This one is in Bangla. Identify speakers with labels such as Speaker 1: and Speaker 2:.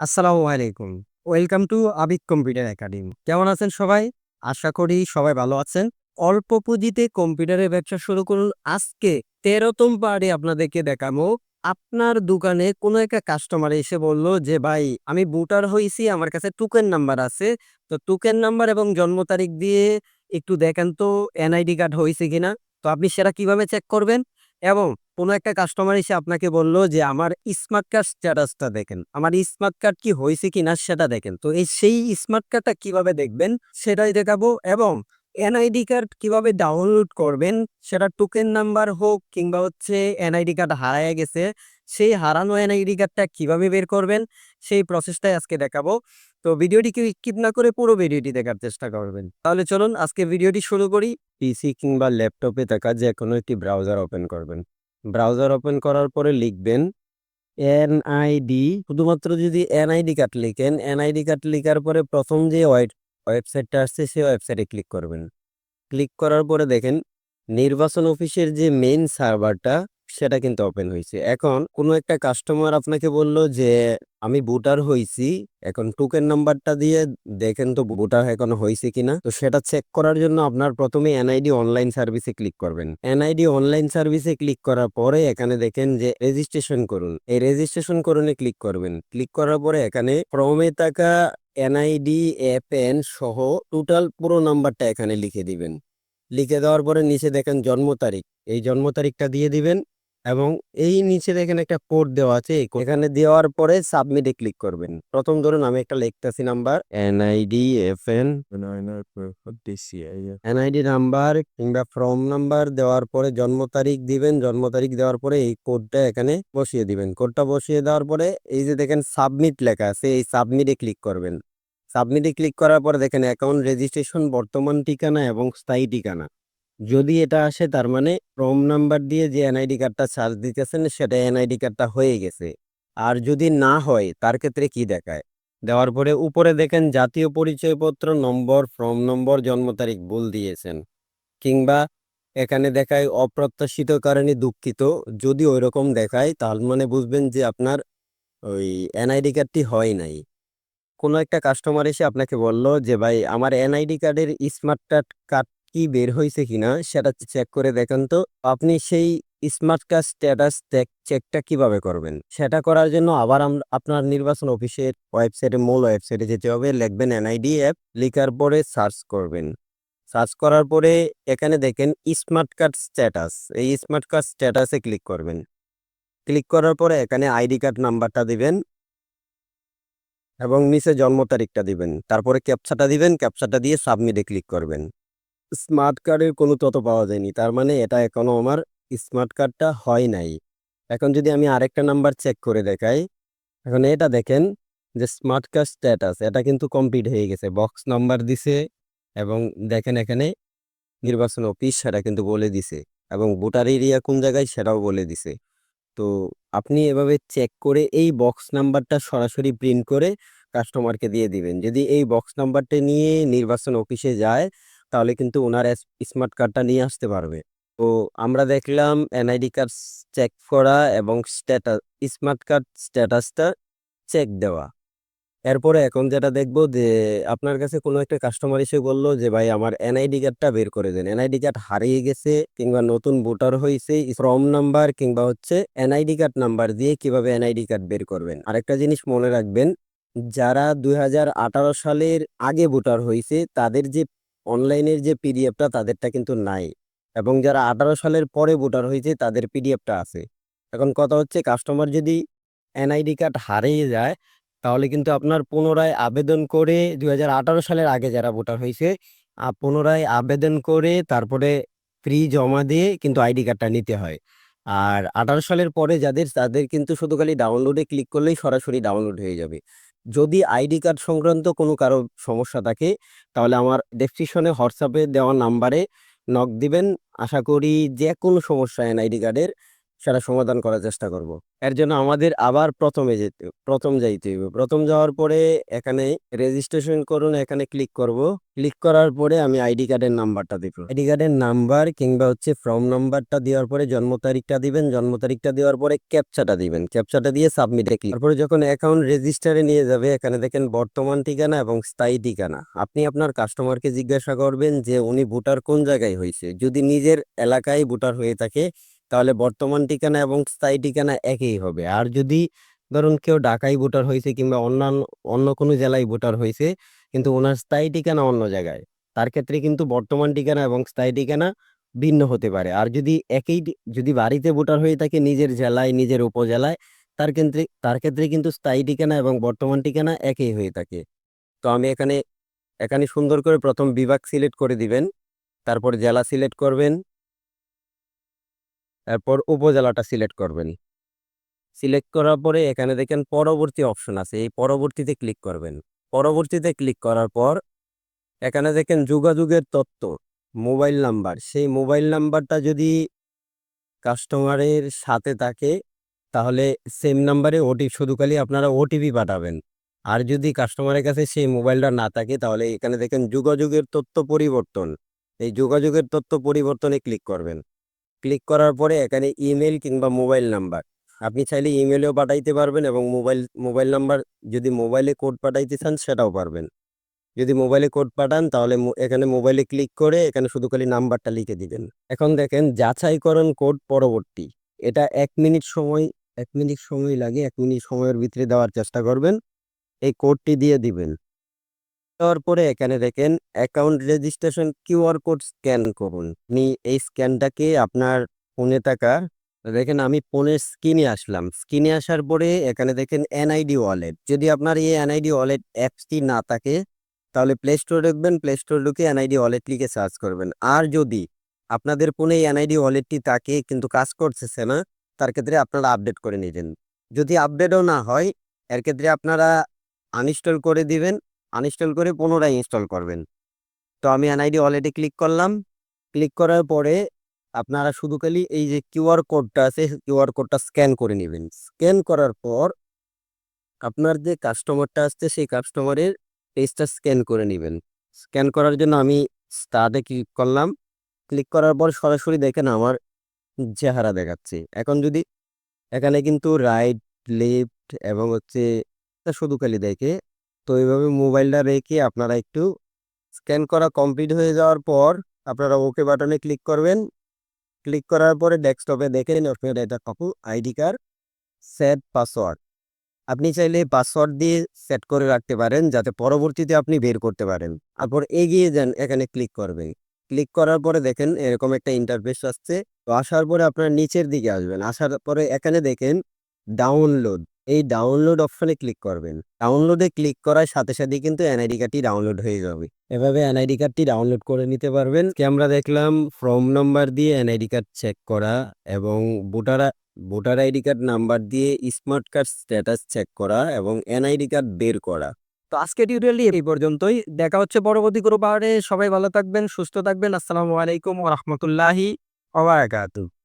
Speaker 1: আসসালামু আলাইকুম। Welcome to Abid computer academy. কেমন আছেন সবাই? আশা করি সবাই ভালো আছেন। অল্প পুঁজিতে কম্পিউটারের ব্যবসা শুরু করুন। আজকে তেরোতম পার্টি আপনাদেরকে দেখাবো। আপনার দোকানে কোনো একটা কাস্টমার এসে বলল যে, ভাই, আমি বুটার হয়েছি আমার কাছে টোকেন নাম্বার আছে। তো টোকেন নাম্বার এবং জন্ম তারিখ দিয়ে একটু দেখেন তো এনআইডি কার্ড হয়েছে কিনা। তো আপনি সেটা কীভাবে চেক করবেন? এবং কোনো একটা কাস্টমার এসে আপনাকে বলল যে, আমার স্মার্ট কার্ড স্ট্যাটাসটা দেখেন। আমার স্মার্ট কার্ড কি হয়েছে কিনা সেটা দেখেন। তো এই সেই স্মার্ট কার্ডটা কীভাবে দেখবেন সেটাই দেখাবো এবং এনআইডি কার্ড কীভাবে ডাউনলোড করবেন সেটা টোকেন নাম্বার হোক কিংবা হচ্ছে এনআইডি কার্ড হারায় গেছে, সেই হারানো এনআইডি কার্ডটা কীভাবে বের করবেন সেই প্রসেসটাই আজকে দেখাবো। তো ভিডিওটি স্কিপ না করে পুরো ভিডিওটি দেখার চেষ্টা করবেন। তাহলে চলুন আজকে ভিডিওটি শুরু করি। পিসি কিংবা ল্যাপটপে থাকা যে কোনো একটি ব্রাউজার ওপেন করবেন। ব্রাউজার ওপেন করার পরে লিখবেন এনআইডি। শুধুমাত্র যদি এনআইডি কার্ড লিখেন, এনআইডি কার্ড লেখার পরে প্রথম যে ওয়েবসাইটটা আসছে সেই ওয়েবসাইটে ক্লিক করবেন। ক্লিক করার পরে দেখেন, নির্বাচন অফিসের যে মেইন সার্ভারটা সেটা কিন্তু ওপেন হয়েছে এখন কোনো একটা কাস্টমার আপনাকে বলল যে, আমি বুটার হইছি, এখন টোকেন নাম্বারটা দিয়ে দেখেন তো বুটার এখন হয়েছে কিনা? তো সেটা চেক করার জন্য আপনার প্রথমে এনআইডি অনলাইন সার্ভিসে ক্লিক করবেন। এনআইডি অনলাইন সার্ভিসে ক্লিক করার পরে এখানে দেখেন যে রেজিস্ট্রেশন করুন। এই রেজিস্ট্রেশন করুনে ক্লিক করবেন। ক্লিক করার পরে এখানে ক্রমে থাকা এনআইডি এন সহ টোটাল পুরো নাম্বারটা এখানে লিখে দিবেন। লিখে দেওয়ার পরে নিচে দেখেন জন্ম তারিখ। এই জন্ম তারিখটা দিয়ে দিবেন। এবং এই নিচে দেখেন একটা কোড দেওয়া আছে। এখানে দেওয়ার পরে সাবমিটে ক্লিক করবেন। প্রথম ধরুন আমি একটা লিখতেছি number. NID F N NID number কিংবা ফর্ম নাম্বার দেওয়ার পরে জন্ম তারিখ দিবেন। জন্ম তারিখ দেওয়ার পরে এই কোডটা এখানে বসিয়ে দিবেন। কোডটা বসিয়ে দেওয়ার পরে এই যে দেখেন সাবমিট লেখা আছে এই সাবমিটে ক্লিক করবেন। সাবমিটে ক্লিক করার পরে দেখেন অ্যাকাউন্ট রেজিস্ট্রেশন বর্তমান ঠিকানা এবং স্থায়ী ঠিকানা। যদি এটা আসে তার মানে ফর্ম নাম্বার দিয়ে যে এনআইডি কার্ডটা চার্জ দিতেছেন সেটা এনআইডি কার্ডটা হয়ে গেছে। আর যদি না হয়, তার ক্ষেত্রে কি দেখায়? দেওয়ার পরে উপরে দেখেন, জাতীয় পরিচয়পত্র, নম্বর ফর্ম নম্বর জন্ম তারিখ, ভুল দিয়েছেন। কিংবা এখানে দেখায় অপ্রত্যাশিত কারণে দুঃখিত। যদি ওই রকম দেখায় তাহলে মানে বুঝবেন যে আপনার ওই এনআইডি কার্ডটি হয় নাই। কোনো একটা কাস্টমার এসে আপনাকে বলল যে, ভাই, আমার এনআইডি কার্ডের স্মার্ট কার্ড কি বের হয়েছে কিনা সেটা চেক করে দেখেন তো। আপনি সেই স্মার্ট কার্ড স্ট্যাটাস চেকটা কীভাবে করবেন? সেটা করার জন্য আবার আপনার নির্বাচন অফিসের ওয়েবসাইটে মূল ওয়েবসাইটে যেতে হবে, লিখবেন এনআইডি অ্যাপ লিখার পরে সার্চ করবেন। সার্চ করার পরে এখানে দেখেন স্মার্ট কার্ড স্ট্যাটাস এই স্মার্ট কার্ড স্ট্যাটাসে ক্লিক করবেন। ক্লিক করার পরে এখানে আইডি কার্ড নাম্বারটা দিবেন এবং নিচে জন্ম তারিখটা দিবেন। তারপরে ক্যাপচাটা দিবেন ক্যাপচাটা দিয়ে সাবমিটে ক্লিক করবেন। স্মার্ট কার্ডের কোনো তথ্য পাওয়া যায়নি। তার মানে এটা এখনও আমার স্মার্ট কার্ডটা হয় নাই। এখন যদি আমি আরেকটা নাম্বার চেক করে দেখাই, এখন এটা দেখেন যে স্মার্ট কার্ড স্ট্যাটাস, এটা কিন্তু কমপ্লিট হয়ে গেছে। বক্স নাম্বার দিছে এবং দেখেন এখানে নির্বাচন অফিস সেটা কিন্তু বলে দিছে এবং ভোটার এরিয়া কোন জায়গায় সেটাও বলে দিছে। তো আপনি এভাবে চেক করে এই বক্স নাম্বারটা সরাসরি প্রিন্ট করে কাস্টমারকে দিয়ে দিবেন। যদি এই বক্স নাম্বারটা নিয়ে নির্বাচন অফিসে যায় তাহলে কিন্তু ওনার স্মার্ট কার্ডটা নিয়ে আসতে পারবে। তো আমরা দেখলাম এনআইডি কার্ড চেক করা এবং স্ট্যাটাস স্মার্ট কার্ড স্ট্যাটাসটা চেক দেওয়া। এরপরে এখন যেটা দেখব যে, আপনার কাছে কোনো একটা কাস্টমার এসে বলল যে, ভাই, আমার এনআইডি কার্ডটা বের করে দেন। এনআইডি কার্ড হারিয়ে গেছে কিংবা নতুন ভোটার হয়েছে ফর্ম নাম্বার কিংবা হচ্ছে এনআইডি কার্ড নাম্বার দিয়ে কীভাবে এনআইডি কার্ড বের করবেন। আরেকটা জিনিস মনে রাখবেন, যারা দুই হাজার আঠারো সালের আগে ভোটার হয়েছে তাদের যে অনলাইনের যে পিডিএফটা তাদেরটা কিন্তু নাই এবং যারা আঠারো সালের পরে ভোটার হয়েছে তাদের পিডিএফটা আছে। এখন কথা হচ্ছে কাস্টমার যদি এনআইডি কার্ড হারিয়ে যায় তাহলে কিন্তু আপনার পুনরায় আবেদন করে দু হাজার আঠারো সালের আগে যারা ভোটার হয়েছে পুনরায় আবেদন করে তারপরে ফ্রি জমা দিয়ে কিন্তু আইডি কার্ডটা নিতে হয়। আর আঠারো সালের পরে যাদের, তাদের কিন্তু শুধু খালি ডাউনলোডে ক্লিক করলেই সরাসরি ডাউনলোড হয়ে যাবে। যদি আইডি কার্ড সংক্রান্ত কোনো কারও সমস্যা থাকে, তাহলে আমার ডেসক্রিপশনে হোয়াটসঅ্যাপে দেওয়া নাম্বারে নক দিবেন। আশা করি যে কোনো সমস্যা এনআইডি কার্ডের সেটা সমাধান করার চেষ্টা করব। এর জন্য আমাদের আবার প্রথমে যেতে, প্রথম যাইতে হবে প্রথম যাওয়ার পরে এখানে রেজিস্ট্রেশন করুন, এখানে ক্লিক করব। ক্লিক করার পরে আমি আইডি কার্ডের নাম্বারটা দিব। আইডি কার্ডের নাম্বার কিংবা হচ্ছে ফর্ম নাম্বারটা দেওয়ার পরে জন্ম তারিখটা দিবেন। জন্ম তারিখটা দেওয়ার পরে ক্যাপচাটা দিবেন। ক্যাপচাটা দিয়ে সাবমিটে ক্লিক তারপরে যখন অ্যাকাউন্ট রেজিস্টারে নিয়ে যাবে, এখানে দেখেন বর্তমান ঠিকানা এবং স্থায়ী ঠিকানা। আপনি আপনার কাস্টমারকে জিজ্ঞাসা করবেন যে, উনি ভোটার কোন জায়গায় হয়েছে? যদি নিজের এলাকায় ভোটার হয়ে থাকে তাহলে বর্তমান ঠিকানা এবং স্থায়ী ঠিকানা একই হবে। আর যদি ধরুন কেউ ঢাকায় ভোটার হয়েছে কিংবা অন্যান্য, অন্য কোনো জেলায় ভোটার হয়েছে, কিন্তু ওনার স্থায়ী ঠিকানা অন্য জায়গায়, তার ক্ষেত্রে কিন্তু বর্তমান ঠিকানা এবং স্থায়ী ঠিকানা ভিন্ন হতে পারে। আর যদি একই যদি বাড়িতে ভোটার হয়ে থাকে নিজের জেলায়, নিজের উপজেলায়, তার ক্ষেত্রে তার ক্ষেত্রে কিন্তু স্থায়ী ঠিকানা এবং বর্তমান ঠিকানা একই হয়ে থাকে। তো আমি এখানে এখানে সুন্দর করে প্রথম বিভাগ সিলেক্ট করে দিবেন, তারপর জেলা সিলেক্ট করবেন তারপর উপজেলাটা সিলেক্ট করবেন। সিলেক্ট করার পরে এখানে দেখেন পরবর্তী অপশন আছে, এই পরবর্তীতে ক্লিক করবেন। পরবর্তীতে ক্লিক করার পর এখানে দেখেন যোগাযোগের তথ্য মোবাইল নাম্বার। সেই মোবাইল নাম্বারটা যদি কাস্টমারের সাথে থাকে, তাহলে সেম নাম্বারে ওটি, শুধু খালি আপনারা ওটিপি পাঠাবেন। আর যদি কাস্টমারের কাছে সেই মোবাইলটা না থাকে, তাহলে এখানে দেখেন যোগাযোগের তথ্য পরিবর্তন। এই যোগাযোগের তথ্য পরিবর্তনে ক্লিক করবেন। ক্লিক করার পরে এখানে ইমেল কিংবা মোবাইল নাম্বার আপনি চাইলে ইমেলেও পাঠাইতে পারবেন এবং মোবাইল মোবাইল নাম্বার যদি মোবাইলে কোড পাঠাইতে চান সেটাও পারবেন। যদি মোবাইলে কোড পাঠান তাহলে এখানে মোবাইলে ক্লিক করে এখানে শুধু খালি নাম্বারটা লিখে দিবেন। এখন দেখেন যাচাইকরণ কোড পরবর্তী। এটা এক মিনিট সময়, এক মিনিট সময় লাগে, এক মিনিট সময়ের ভিতরে দেওয়ার চেষ্টা করবেন। এই কোডটি দিয়ে দিবেন। দেওয়ার পরে এখানে দেখেন account registration QR code scan করুন। আপনি এই স্ক্যানটাকে আপনার ফোনে থাকা, দেখেন আমি ফোনের স্ক্রিনে আসলাম। স্ক্রিনে আসার পরে এখানে দেখেন এনআইডি ওয়ালেট যদি আপনার এই এনআইডি ওয়ালেট অ্যাপসটি না থাকে, তাহলে প্লে স্টোর দেখবেন প্লে স্টোর ঢুকে এনআইডি ওয়ালেট লিখে সার্চ করবেন। আর যদি আপনাদের ফোনে এই এনআইডি ওয়ালেটটি থাকে, কিন্তু কাজ করতেছে না, তার ক্ষেত্রে আপনারা আপডেট করে নিবেন যদি আপডেটও না হয়, এর ক্ষেত্রে আপনারা আনইনস্টল করে দিবেন। আনইনস্টল করে পুনরায় ইনস্টল করবেন। তো আমি এনআইডি ওয়ালেটে ক্লিক করলাম। ক্লিক করার পরে আপনারা শুধু খালি এই যে কিউআর কোডটা আছে কিউআর কোডটা স্ক্যান করে নেবেন। স্ক্যান করার পর আপনার যে কাস্টমারটা আসছে, সেই কাস্টমারের পেজটা স্ক্যান করে নেবেন। স্ক্যান করার জন্য আমি স্টার্টে ক্লিক করলাম। ক্লিক করার পর সরাসরি দেখেন আমার চেহারা দেখাচ্ছে। এখন যদি এখানে কিন্তু রাইট লেফট এবং হচ্ছে শুধু খালি দেখে তো এইভাবে মোবাইলটা রেখে আপনারা একটু স্ক্যান করা কমপ্লিট হয়ে যাওয়ার পর আপনারা ওকে বাটনে ক্লিক করবেন। ক্লিক করার পরে ডেস্কটপে দেখেন আপনার এটা কাপু আইডি কার্ড, সেট পাসওয়ার্ড। আপনি চাইলে পাসওয়ার্ড দিয়ে সেট করে রাখতে পারেন যাতে পরবর্তীতে আপনি বের করতে পারেন। তারপর এগিয়ে যান, এখানে ক্লিক করবেন। ক্লিক করার পরে দেখেন এরকম একটা ইন্টারফেস আসছে। তো আসার পরে আপনার নিচের দিকে আসবেন। আসার পরে এখানে দেখেন, ডাউনলোড। এই ডাউনলোড অপশনে ক্লিক করবেন। ডাউনলোডে ক্লিক করার সাথে সাথে কিন্তু এনআইডি কার্ডটি ডাউনলোড হয়ে যাবে। এভাবে এনআইডি কার্ডটি ডাউনলোড করে নিতে পারবেন। আমরা দেখলাম ফর্ম নাম্বার দিয়ে এনআইডি কার্ড চেক করা এবং voter voter ID card number দিয়ে স্মার্ট কার্ড স্ট্যাটাস চেক করা এবং এনআইডি কার্ড বের করা। তো আজকে টিউটোরিয়ালটি এই পর্যন্তই। দেখা হচ্ছে পরবর্তী কোনো পাহাড়ে। সবাই ভালো থাকবেন, সুস্থ থাকবেন। আসসালামু আলাইকুম ওয়া রাহমাতুল্লাহি ওয়া বারাকাতুহু।